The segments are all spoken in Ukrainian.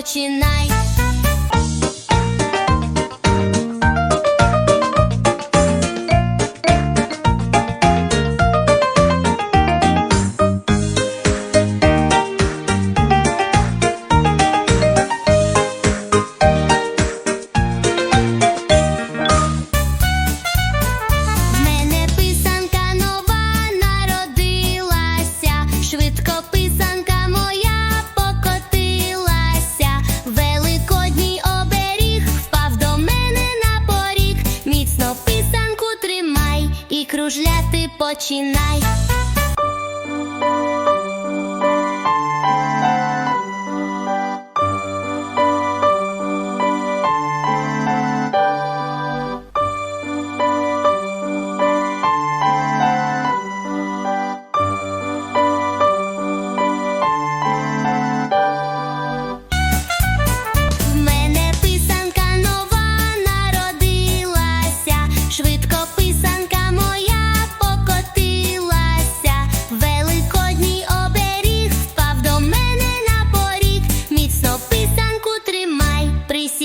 починай. кружляти починай.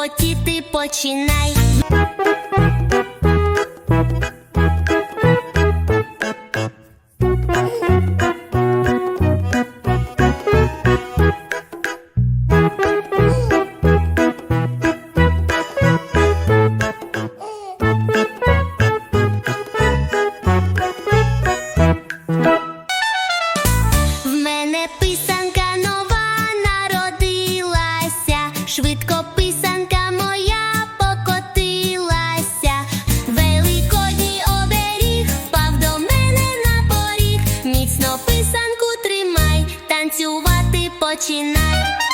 потіти починай. Мене писанка нова народилася, швидко писала. починай.